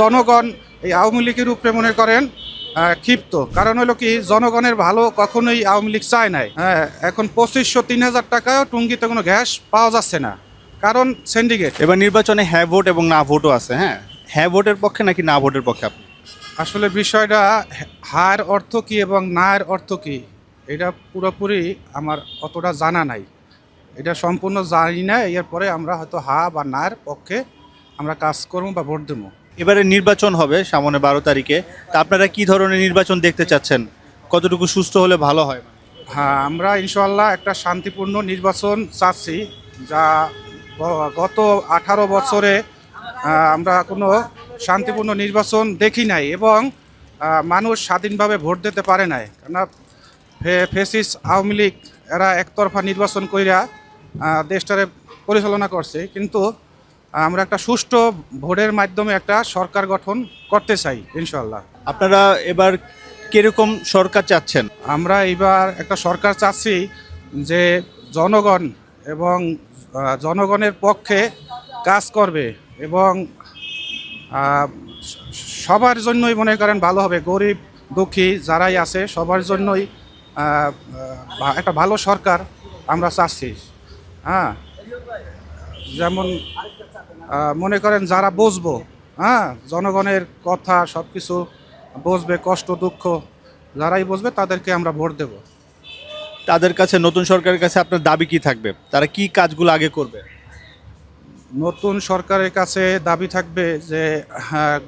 জনগণ এই আওয়ামী লীগের উপরে মনে করেন ক্ষিপ্ত। কারণ হলো কি জনগণের ভালো কখনোই আওয়ামী লীগ চায় নাই। হ্যাঁ এখন পঁচিশশো তিন হাজার টাকাও টুঙ্গিতে কোনো গ্যাস পাওয়া যাচ্ছে না। কারণ সিন্ডিকেট এবার নির্বাচনে হ্যাঁ ভোট এবং না ভোটও আছে হ্যাঁ? হ্যাঁ ভোটের পক্ষে নাকি না ভোটের পক্ষে আপনি? আসলে বিষয়টা হার অর্থ কি এবং নায়ের অর্থ কি এটা পুরোপুরি আমার অতটা জানা নাই। এটা সম্পূর্ণ জানি না এরপরে আমরা হয়তো হা বা নায়ের পক্ষে আমরা কাজ করব বা ভোট দেবো। এবারে নির্বাচন হবে সামনে বারো তারিখে। তা আপনারা কি ধরনের নির্বাচন দেখতে চাচ্ছেন? কতটুকু সুস্থ হলে ভালো হয়? হ্যাঁ আমরা ইনশাল্লাহ একটা শান্তিপূর্ণ নির্বাচন চাচ্ছি, যা গত আঠারো বছরে আমরা কোনো শান্তিপূর্ণ নির্বাচন দেখি নাই এবং মানুষ স্বাধীনভাবে ভোট দিতে পারে নাই। কেননা ফেসিস আওয়ামী লীগ, এরা একতরফা নির্বাচন কইরা দেশটারে পরিচালনা করছে। কিন্তু আমরা একটা সুষ্ঠু ভোটের মাধ্যমে একটা সরকার গঠন করতে চাই ইনশাল্লাহ আপনারা এবার কীরকম সরকার চাচ্ছেন? আমরা এবার একটা সরকার চাচ্ছি যে জনগণ এবং জনগণের পক্ষে কাজ করবে এবং সবার জন্যই মনে করেন ভালো হবে। গরিব দুঃখী যারাই আছে সবার জন্যই একটা ভালো সরকার আমরা চাচ্ছি। হ্যাঁ? যেমন মনে করেন যারা বুঝব হ্যাঁ জনগণের কথা সব কিছু বুঝবে কষ্ট দুঃখ যারাই বুঝবে তাদেরকে আমরা ভোট দেব। তাদের কাছে নতুন সরকারের কাছে আপনার দাবি কি থাকবে? তারা কি কাজগুলো আগে করবে? নতুন সরকারের কাছে দাবি থাকবে যে হ্যাঁ,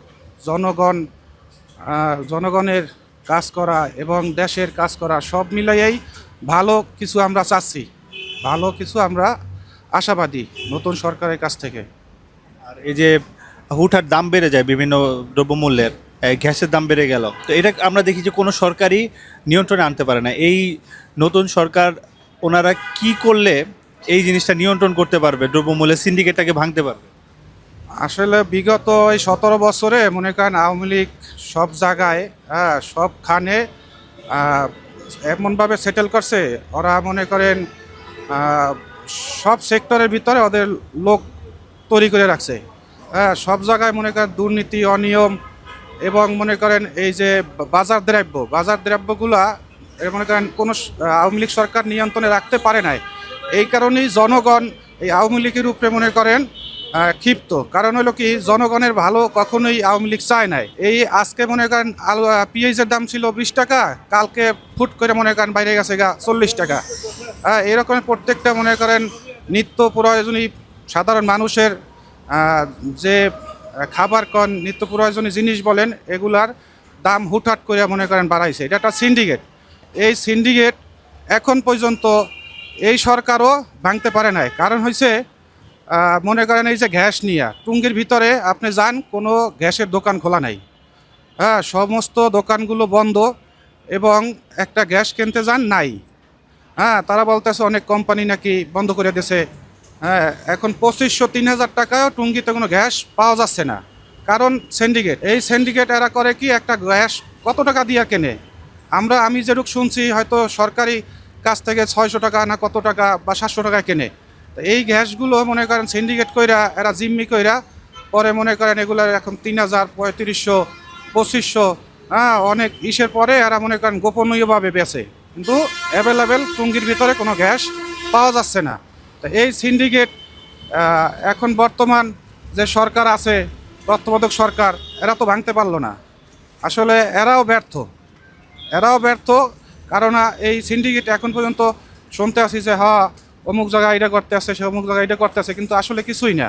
জনগণ জনগণের কাজ করা এবং দেশের কাজ করা সব মিলাইয়েই ভালো কিছু আমরা চাচ্ছি। ভালো কিছু আমরা আশাবাদী নতুন সরকারের কাছ থেকে। আর এই যে হুঠার দাম বেড়ে যায় বিভিন্ন দ্রব্যমূল্যের গ্যাসের দাম বেড়ে গেল। তো এটা আমরা দেখি যে কোনো সরকারই নিয়ন্ত্রণে আনতে পারে না। এই নতুন সরকার ওনারা কি করলে এই জিনিসটা নিয়ন্ত্রণ করতে পারবে, দ্রব্যমূল্যের সিন্ডিকেটটাকে ভাঙতে পারবে? আসলে বিগত এই সতেরো বছরে মনে করেন আওয়ামী লীগ সব জায়গায় হ্যাঁ সবখানে এমনভাবে সেটেল করছে। ওরা মনে করেন সব সেক্টরের ভিতরে ওদের লোক তৈরি করে রাখছে। হ্যাঁ সব জায়গায় মনে করেন দুর্নীতি, অনিয়ম এবং মনে করেন এই যে বাজার দ্রব্য, বাজার দ্রব্যগুলা মনে করেন কোনো আওয়ামী লীগ সরকার নিয়ন্ত্রণে রাখতে পারে নাই। এই কারণেই জনগণ এই আওয়ামী লীগের উপরে মনে করেন ক্ষিপ্ত। কারণ হলো কি, জনগণের ভালো কখনোই আওয়ামী লীগ চায় নাই। এই আজকে মনে করেন আলু পেঁয়াজের দাম ছিল বিশ টাকা, কালকে ফুট করে মনে করেন বাইরে গেছে গা চল্লিশ টাকা। হ্যাঁ এরকম প্রত্যেকটা মনে করেন নিত্য প্রয়োজনীয় সাধারণ মানুষের যে খাবার কন, নিত্য প্রয়োজনীয় জিনিস বলেন, এগুলার দাম হুটহাট করে মনে করেন বাড়াইছে। এটা একটা সিন্ডিকেট এই সিন্ডিকেট এখন পর্যন্ত এই সরকারও ভাঙতে পারে নাই। কারণ হয়েছে মনে করেন এই যে গ্যাস নিয়ে, টুঙ্গির ভিতরে আপনি যান, কোনো গ্যাসের দোকান খোলা নাই। হ্যাঁ সমস্ত দোকানগুলো বন্ধ এবং একটা গ্যাস কিনতে যান, নাই। হ্যাঁ তারা বলতেছে অনেক কোম্পানি নাকি বন্ধ করে দিয়েছে। হ্যাঁ এখন পঁচিশশো, তিন হাজার টাকাও টুঙ্গিতে কোনো গ্যাস পাওয়া যাচ্ছে না। কারণ সিন্ডিকেট এই সিন্ডিকেট এরা করে কি, একটা গ্যাস কত টাকা দিয়ে কেনে? আমরা, আমি যেরকম শুনছি, হয়তো সরকারি কাছ থেকে ছয়শো টাকা না কত টাকা বা সাতশো টাকা কেনে। তো এই গ্যাসগুলো মনে করেন সিন্ডিকেট কইরা, এরা জিম্মি কইরা, পরে মনে করেন এগুলার এখন তিন হাজার পঁয়ত্রিশশো, পঁচিশশো হ্যাঁ অনেক ইসের পরে এরা মনে করেন গোপনীয়ভাবে বেচে। কিন্তু অ্যাভেলেবেল টুঙ্গির ভিতরে কোনো গ্যাস পাওয়া যাচ্ছে না। তো এই সিন্ডিকেট এখন বর্তমান যে সরকার আছে তত্ত্বাবধায়ক সরকার, এরা তো ভাঙতে পারল না। আসলে এরাও ব্যর্থ। এরাও ব্যর্থ কারণ এই সিন্ডিকেট এখন পর্যন্ত শুনতে আসি যে হ্যাঁ অমুক জায়গায় এটা করতে আছে সে অমুক জায়গায় এটা করতে আছে কিন্তু আসলে কিছুই না।